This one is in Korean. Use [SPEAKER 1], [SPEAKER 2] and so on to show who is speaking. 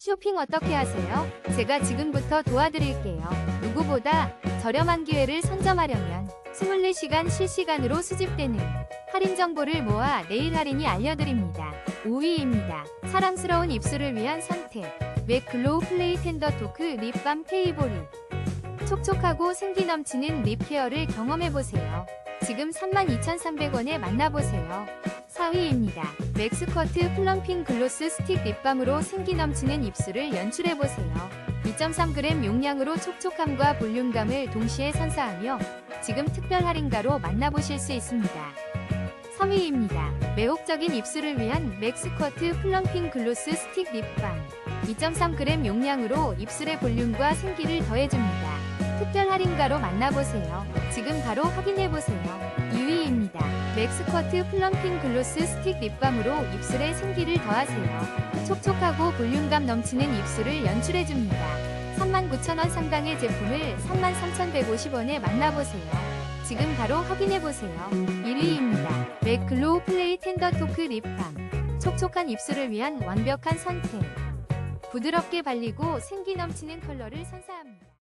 [SPEAKER 1] 쇼핑 어떻게 하세요? 제가 지금부터 도와드릴게요. 누구보다 저렴한 기회를 선점하려면 24시간 실시간으로 수집되는 할인 정보를 모아 내일 할인이 알려드립니다. 5위입니다. 사랑스러운 입술을 위한 선택. 맥 글로우 플레이 텐더 토크 립밤 페이보리. 촉촉하고 생기 넘치는 립 케어를 경험해보세요. 지금 32,300원에 만나보세요. 4위입니다. 맥스커트 플럼핑 글로스 스틱 립밤으로 생기 넘치는 입술을 연출해보세요. 2.3g 용량으로 촉촉함과 볼륨감을 동시에 선사하며 지금 특별 할인가로 만나보실 수 있습니다. 3위입니다. 매혹적인 입술을 위한 맥스커트 플럼핑 글로스 스틱 립밤. 2.3g 용량으로 입술의 볼륨과 생기를 더해줍니다. 특별 할인가로 만나보세요. 지금 바로 확인해보세요. 2위입니다. 맥스커트 플럼핑 글로스 스틱 립밤으로 입술에 생기를 더하세요. 촉촉하고 볼륨감 넘치는 입술을 연출해줍니다. 39,000원 상당의 제품을 33,150원에 만나보세요. 지금 바로 확인해보세요. 1위입니다. 맥 글로우 플레이 텐더 토크 립밤. 촉촉한 입술을 위한 완벽한 선택. 부드럽게 발리고 생기 넘치는 컬러를 선사합니다.